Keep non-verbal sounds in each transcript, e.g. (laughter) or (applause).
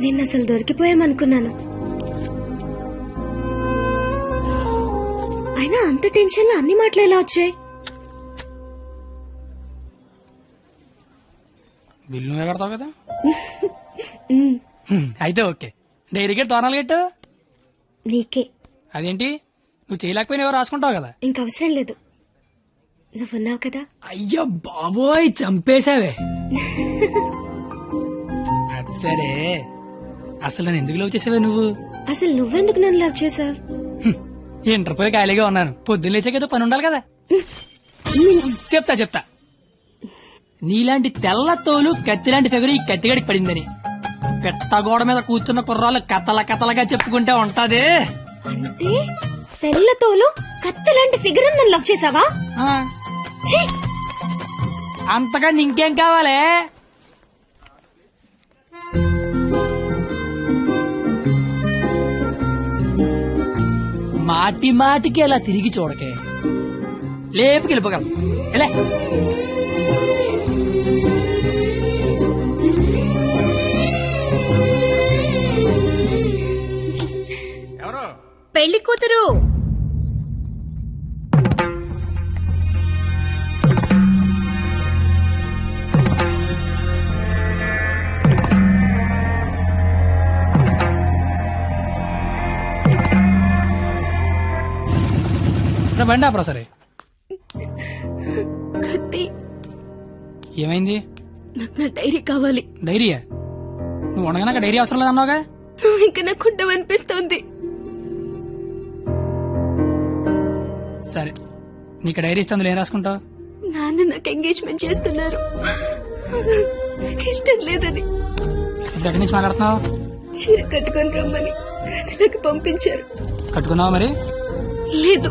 నిన్న అసలు దొరికిపోయామనుకున్నాను. అయినా అంత టెన్షన్లో అన్ని మాటలు ఎలా వచ్చాయి? బిల్లు కదా? అయితే ఓకే. డైరీకి తోనాలు గట్టు నీకే. అదేంటి? నువ్వు చేయలేకపోయినా ఎవరు రాసుకుంటావు కదా? ఇంక అవసరం లేదు. నువ్వున్నావు కదా? అయ్యో బాబోయ్ చంపేశావే. (laughs) సరే. అసలు నేను ఎందుకు లవ్ చేసావే నువ్వు? అసలు నువ్వెందుకు నన్ను లవ్ చేసావు? ఇంటర్ పోయి ఖాళీగా ఉన్నాను. పొద్దున్న లేచాక ఏదో పని ఉండాలి కదా. చెప్తా చెప్తా. నీలాంటి తెల్ల తోలు కత్తిలాంటి ఫిగర్ ఈ కత్తిగడికి పడిందని. పెట్టగోడ మీద కూర్చున్న కుర్రాలు కథల కథలుగా చెప్పుకుంటే ఉంటది. అంటే తెల్లతోలు కత్తి లాంటి ఫిగర్ నన్ను లవ్ చేసావా! అంతగా ఇంకేం కావాలి? మాటి మాటికి అలా తిరిగి చూడకే. లేపుకి వెళ్ళిపోగలం ఎలా పెళ్ళి కూతురు. బండి ఆపరా సరే. కత్తి. ఏమైంది? నాకు నా డైరీ కావాలి. డైరీయా? నువ్వు ఉండగానే డైరీ అవసరం లేదన్నావుగా నువ్వు ఇంకా నాకు ఉండవనిపిస్తోంది సరే. నీకు డైరీ ఇస్తే అందులో ఏం రాసుకుంటావు? నాన్న నాకు ఎంగేజ్మెంట్ చేస్తున్నారు. నాకు ఇష్టం లేదని. ఎక్కడి నుంచి మాట్లాడుతున్నావు? చీర కట్టుకొని రమ్మని. గదిలోకి పంపించారు. కట్టుకున్నావా మరి? లేదు.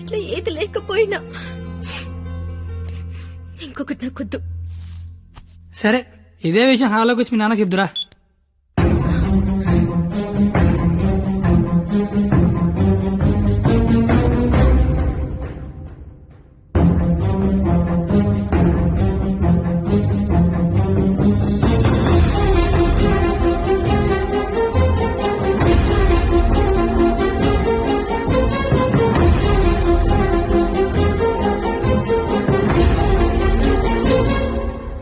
ఇట్లా ఏది లేకపోయినా ఇంకొకటి నాకొద్దు సరే ఇదే విషయం హాల్లోకి వచ్చి మీ నాన్న చెప్దురా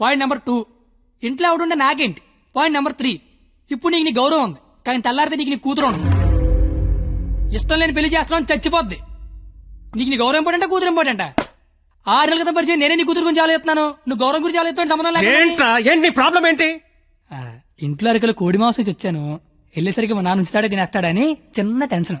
పాయింట్ నెంబర్ టూ ఇంట్లో ఎవడుంటే నాకేంటి? పాయింట్ నెంబర్ త్రీ ఇప్పుడు నీకు నీ గౌరవం ఉంది. కానీ తెల్లారితే నీకు నీ కూతురు ఉండదు. ఇష్టం లేని పెళ్ళి చేస్తున్నావు చచ్చిపోద్ది. నీకు నీ గౌరవం ఇంపార్టెంటా? కూతురు ఇంపార్టెంటా? ఆరు నెలల క్రితం పరిచయం నేనే నీ కూతురు గురించి ఆలోచిస్తున్నాను. నువ్వు గౌరవం గురించి ఆలోచిస్తాను సంబంధం ఏంట్రా? ఏంటి నీ ప్రాబ్లం ఏంటి? ఇంట్లో అరకలు కోడి మాంసం ఇచ్చి వచ్చాను వెళ్ళేసరికి మా నాన్న ఉంచుతాడే తినేస్తాడని చిన్న టెన్షన్.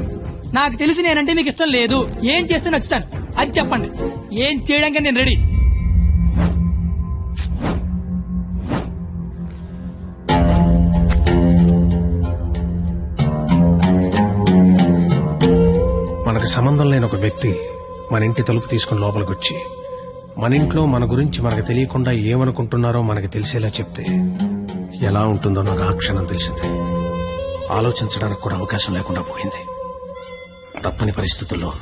నాకు తెలిసి నేనంటే మీకు ఇష్టం లేదు. ఏం చేస్తే నచ్చుతాను? అది చెప్పండి. ఏం చేయడానికి నేను రెడీ? మనకు సంబంధం లేని ఒక వ్యక్తి మన ఇంటి తలుపు తీసుకుని లోపలికి వచ్చి మన ఇంట్లో మన గురించి మనకు తెలియకుండా ఏమనుకుంటున్నారో మనకి తెలిసేలా చెప్తే ఎలా ఉంటుందో నాకు ఆ క్షణం తెలిసింది. ఆలోచించడానికి కూడా అవకాశం లేకుండా పోయింది. తప్పని పరిస్థితుల్లో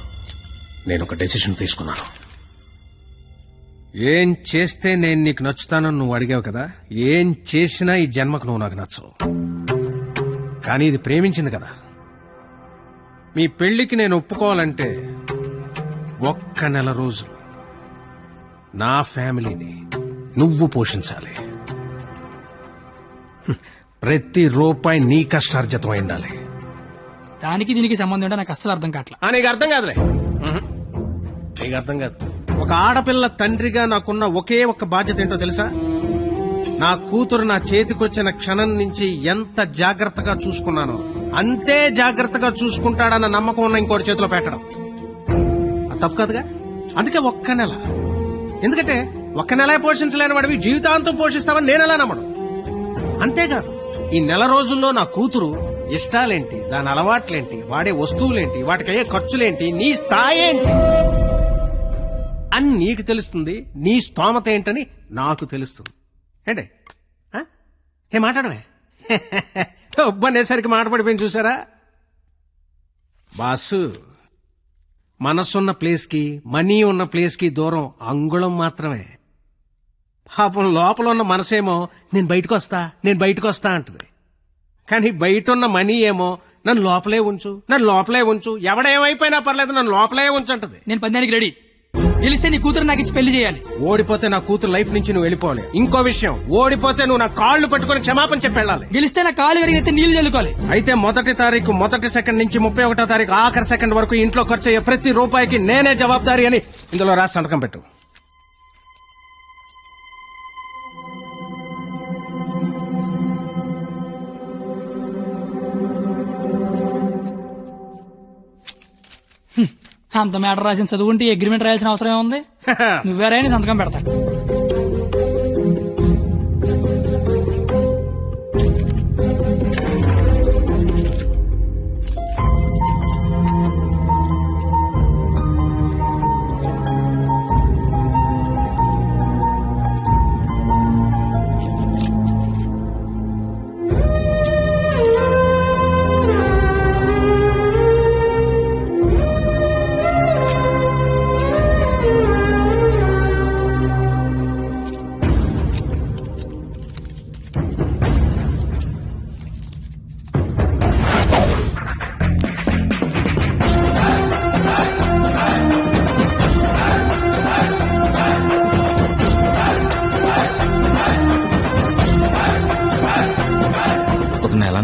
నేను ఒక డెసిషన్ తీసుకున్నాను. ఏం చేస్తే నేను నీకు నచ్చుతానని నువ్వు అడిగావు కదా? ఏం చేసినా ఈ జన్మకు నువ్వు నాకు నచ్చవు. కానీ ఇది ప్రేమించింది కదా. మీ పెళ్ళికి నేను ఒప్పుకోవాలంటే ఒక్క నెల రోజులు నా ఫ్యామిలీని నువ్వు పోషించాలి. ప్రతి రూపాయి నీ కష్టార్జితం అయి ఉండాలి. దానికి దీనికి సంబంధం ఏంటో నాకు అస్సలు అర్థం కావట్లా. ఆ, నీకు అర్థం కాదులే. ఉహు. నీకు అర్థం కాదు. ఒక ఆడపిల్ల తండ్రిగా నాకున్న ఒకే ఒక్క బాధ్యత ఏంటో తెలుసా? నా కూతురు నా చేతికొచ్చిన క్షణం నుంచి ఎంత జాగ్రత్తగా చూసుకున్నానో అంతే జాగ్రత్తగా చూసుకుంటాడన్న నమ్మకం ఉన్న ఇంకోటి చేతిలో పెట్టడం. అది తప్పు కాదుగా? అందుకే ఒక్క నెల. ఎందుకంటే ఒక్క నెల పోషించలేని వాడివి జీవితాంతం పోషిస్తావని నేను ఎలా నమ్మను? అంతేకాదు ఈ నెల రోజుల్లో నా కూతురు ఇష్టాలేంటి? దాని అలవాట్లేంటి? వాడే వస్తువులేంటి? వాటికయ్యే ఖర్చులేంటి? నీ స్థాయి ఏంటి అని నీకు తెలుస్తుంది. నీ స్తోమత ఏంటని నాకు తెలుస్తుంది. ఏంటి? ఏ మాట్లాడమే? (laughs) ఒబ్బనేసరికి మాట చూసారా? బాసు మనసున్న ప్లేస్కి మనీ ఉన్న ప్లేస్కి దూరం అంగుళం మాత్రమే. పాపం లోపల ఉన్న మనసేమో నేను బయటకు వస్తా నేను బయటకు వస్తా అంటుంది. కానీ బయట ఉన్న మనీ ఏమో నన్ను లోపలే ఉంచు నన్ను లోపలే ఉంచు. ఎవడేమైపోయినా పర్లేదు నన్ను లోపలే ఉంచు అంటది నేను పందానికి రెడీ. గెలిస్తే నీ కూతురు నాకు ఇచ్చి పెళ్ళి చేయాలి. ఓడిపోతే నా కూతురు లైఫ్ నుంచి నువ్వు వెళ్ళిపోవాలి. ఇంకో విషయం ఓడిపోతే నువ్వు నా కాళ్ళు పట్టుకొని క్షమాపణ చెప్పి వెళ్ళాలి. గెలిస్తే నా కాలు కడిగితే నీళ్ళు చల్లుకోవాలి. అయితే మొదటి తారీఖు మొదటి సెకండ్ నుంచి ముప్పై ఒకటో తారీఖు ఆఖరి సెకండ్ వరకు ఇంట్లో ఖర్చు అయ్యే ప్రతి రూపాయికి నేనే జవాబారి అని ఇందులో రాసి సంతకం పెట్టు. అంత మ్యాటర్ రాసిన చదువుకుంటే అగ్రిమెంట్ రాయాల్సిన అవసరం ఏముంది? (laughs) నువ్వేరే సంతకం పెడతా.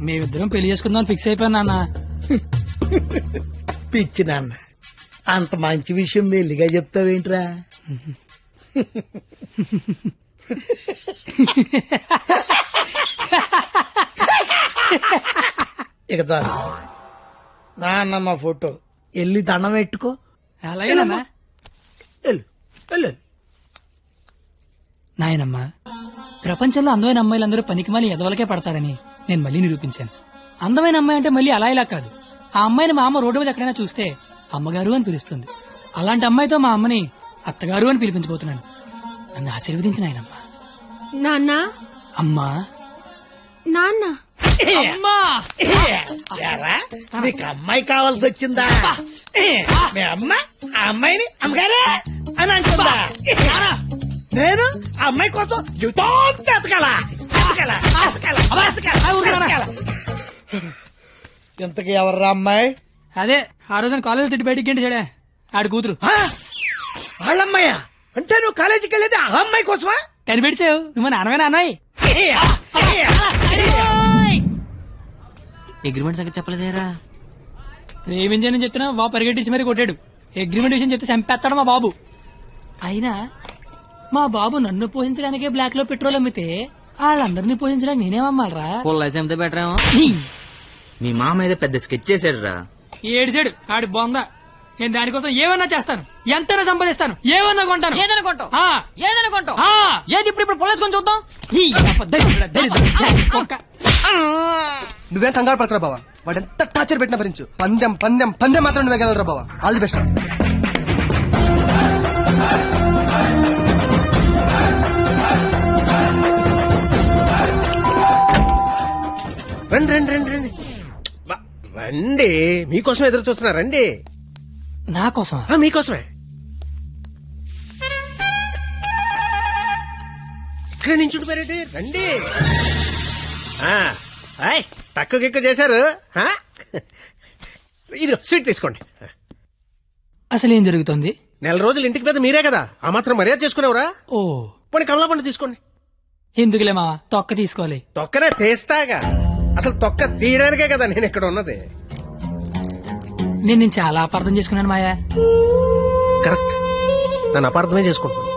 మేమిద్దరం పెళ్ళి చేసుకుందాం ఫిక్స్ అయిపోయాను నాన్న. (laughs) పిచ్చి నాన్న అంత మంచి విషయం మెల్లిగా చెప్తావేంట్రా? (laughs) ఇక చాలు. నాన్నమ్మ ఫోటో. వెళ్ళి దండం పెట్టుకో. అలాగే నాన్న వెళ్ళు వెళ్ళు నాయనమ్మా ప్రపంచంలో అందమైన అమ్మాయిలందరూ పనికిమాలి ఎదవలకే పడతారని. నేను మళ్ళీ నిరూపించాను. అందమైన అమ్మాయి అంటే మళ్ళీ అలా ఇలా కాదు. ఆ అమ్మాయిని మా అమ్మ రోడ్డు మీద ఎక్కడైనా చూస్తే అమ్మగారు అని పిలుస్తుంది. అలాంటి అమ్మాయితో మా అమ్మని అత్తగారు అని పిలిపించబోతున్నాను. నన్ను ఆశీర్వదించిన ఆయనమ్మా. నాన్న? అమ్మా. నాన్న? అమ్మా! ఏరా, నీకు అమ్మాయి కావాల్సి వచ్చిందా? మీ అమ్మ ఆ అమ్మాయిని అమ్మగారే అని అంటుందా? నేను ఆ అమ్మాయి కోసం జీవితం ఎతకాల ఇంతకీ ఎవర్రా అమ్మాయి? అదే ఆ రోజున కాలేజ్ తిట్టి బయటికి గంటి చెడే. ఆడి కూతురు? వాళ్ళమ్మాయా అంటే నువ్వు కాలేజీకి వెళ్ళేది ఆ అమ్మాయి కోసమా? కనిపెడిసావు నువ్వు మా నాన్నమే నాన్నయ్య అగ్రిమెంట్ సంగతి చెప్పలేదేరా. ప్రేమించానని చెప్తున్నా బాబు పరిగెట్టించి మరీ కొట్టాడు. అగ్రిమెంట్ విషయం చెప్తే చంపేస్తాడు మా బాబు. అయినా మా బాబు నన్ను పోషించడానికే బ్లాక్లో పెట్రోల్ అమ్మితే వాళ్ళందరినీ పోషించడానికి నేనేమమ్మాలరా? పొల్లైసి అమ్మితే బెటర్ ఏమో. మీ మామ ఏదో పెద్ద స్కెచ్ చేశాడు రా ఏడిచాడు. ఆడి బొంద. నేను దానికోసం ఏమన్నా చేస్తాను. ఎంతైనా సంపాదిస్తాను. ఏమన్నా కొంటాను. ఏదనుకుంటావు ఆ, ఏదనుకుంటావు ఆ. ఏది ఇప్పుడు ఇప్పుడు పొల్లేసుకొని చూద్దాం. ఈ అబ్బ దరిద్రుడా, దరిద్రుడా, కుక్క. నువ్వేం కంగారు పడకరా బావా? వాడు ఎంత టార్చర్ పెట్టినా భరించు. పందెం పందెం పందెం మాత్రం నువ్వే గెలరా బావా? ఆల్ ది బెస్ట్ రండి రండి రండి రండి. బా- రండి. మీకోసం ఎదురు చూస్తున్నా రండి. నా కోసం ఆ, మీకోసమే. ఇక్కడ నుంచి ఉండిపోయారండి రండి. ఆ, హాయ్ తక్కువ గిక్కు చేశారు. ఆ? ఇది స్వీట్ తీసుకోండి. అసలు ఏం జరుగుతుంది? నెల రోజులు ఇంటికి పెద్ద మీరే కదా. ఆ మాత్రం మర్యాద చేసుకునేవరా? ఓ. పోనీ కమలా పండు తీసుకోండి. ఎందుకులే మావా? తొక్క తీసుకోవాలి. తొక్కనే తీస్తాగా. అసలు తొక్క తీయడానికే కదా నేను ఇక్కడ ఉన్నది. నేను నేను చాలా అపార్థం చేసుకున్నాను మాయా. కరెక్ట్ నన్ను అపార్థమే చేసుకుంటున్నాను.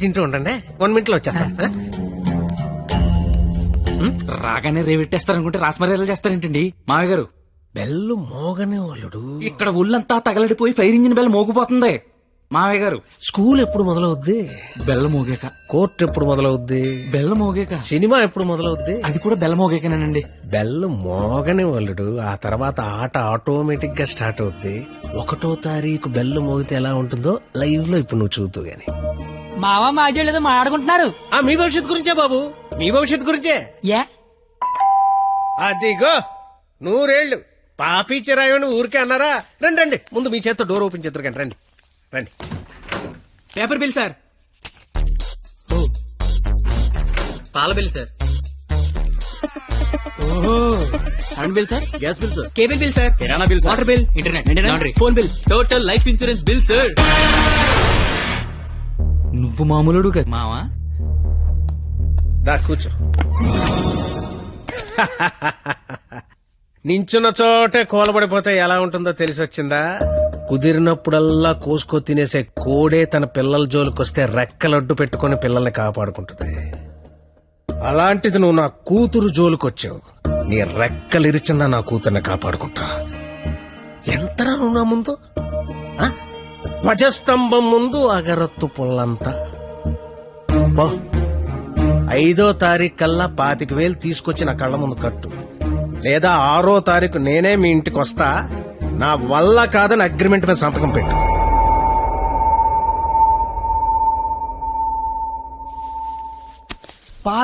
తింటూ ఉండండి. వన్ మినిట్లో వచ్చేస్తా. రాగానే రేవెట్టేస్తారనుకుంటే రాసమర్యాదలు చేస్తారేంటండి? మామయ్య గారు. బెల్లు మోగనే వాళ్ళుడు ఇక్కడ ఒళ్ళంతా తగలడిపోయి ఫైర్ ఇంజిన్ బెల్ల మోగిపోతుంది. మామయ్య గారు. స్కూల్ ఎప్పుడు మొదలవుద్ది? బెల్ల మోగాక. కోర్టు ఎప్పుడు మొదలవుద్ది? బెల్ల మోగాక. సినిమా ఎప్పుడు మొదలవుద్ది? అది కూడా బెల్ల మోగాకనేనండి. బెల్లు మోగని వాళ్ళుడు ఆ తర్వాత ఆట ఆటోమేటిక్గా స్టార్ట్ అవుద్ది. ఒకటో తారీఖు బెల్లు మోగితే ఎలా ఉంటుందో లైవ్లో ఇప్పుడు నువ్వు చూద్దు గాని. మావా మాజీ ఏదో మాట్లాడుకుంటున్నారు. ఆ మీ భవిష్యత్తు గురించే బాబు. మీ భవిష్యత్తు గురించే. యా అదిగో నూరేళ్ళు పాపి చిరాయని ఊరికే అన్నారా? రండి రండి. ముందు మీ చేత్తో డోర్ ఓపెన్ చేద్దరు కానీ రండి. రండి. Paper bill sir. పాల బిల్ సార్. ఓహో. Current bill sir? Gas bill sir? Cable bill sir. కిరాణా bill water bill internet laundry. Phone bill. Total life insurance bill sir. నువ్వు మామూలుడు కదా. మావా? దా కూర్చో. (laughs) నించున్న చోటే కోలబడిపోతే ఎలా ఉంటుందో తెలిసి వచ్చిందా కుదిరినప్పుడల్లా కోసుకో తినేసే కోడే తన పిల్లల జోలికొస్తే రెక్కలడ్డు పెట్టుకుని పిల్లల్ని కాపాడుకుంటుంది. అలాంటిది నువ్వు నా కూతురు జోలికొచ్చావు. నీ రెక్కలిరిచిన నా కూతుర్ని కాపాడుకుంటా. ఎంతరా నువ్వు నా ముందు? ధ్వజస్తంభం ముందు అగరత్తు పుల్లంతా. ఐదో తారీఖు కల్లా పాతిక వేలు తీసుకొచ్చి నా కళ్ళ ముందు కట్టు. లేదా ఆరో తారీఖు నేనే మీ ఇంటికి వస్తా నా వల్ల కాదని అగ్రిమెంట్ మీద సంతకం పెట్టు. పాత